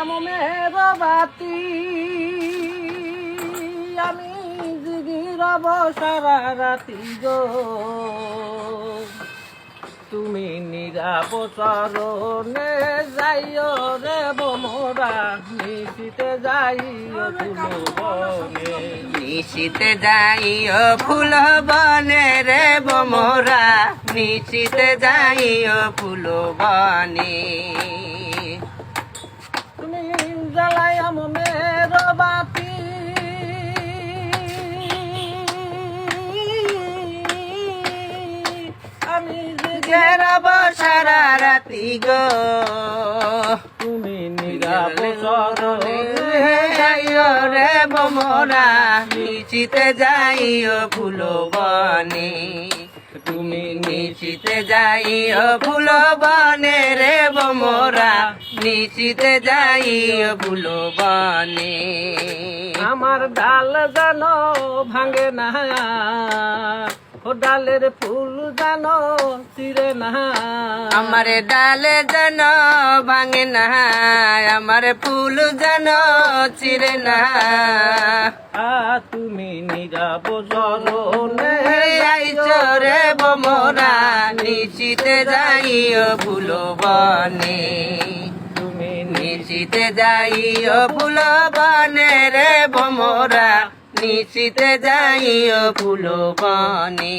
আমের বাতি আমি জিগিরব সারা রাতি গো। তুমি নিরাপ চরণে যাইও রে বমরা নিশিতে যাইও তুলো বনে। নিশিতে যাইও ফুল বনে রে বমরা নিশিতে যাইও ফুল বনে। জ্বালাই আমের বাতি। আমি গেরব সারা রাতি গো। তুমি চরণে যাইও রে বমরা নিশিতে যাইও ফুল বনে তুমি নিশিতে যাইও ফুল বনে রে বমরা। নিশিতে যাইও ফুল বনে আমার ডাল যেন ভাঙে না ও ডালের ফুল যেন চিরে না। আমার ডালে যেন ভাঙে না আমার ফুল যেন চিরে না। তুমি নিরাপ চরণে আইছো রে বমরা নিশিতে যাইও ভুলবনে তুমি নিশিতে যাইও ভুলবনে রে বমরা নিশিতে যাইও ফুল বনে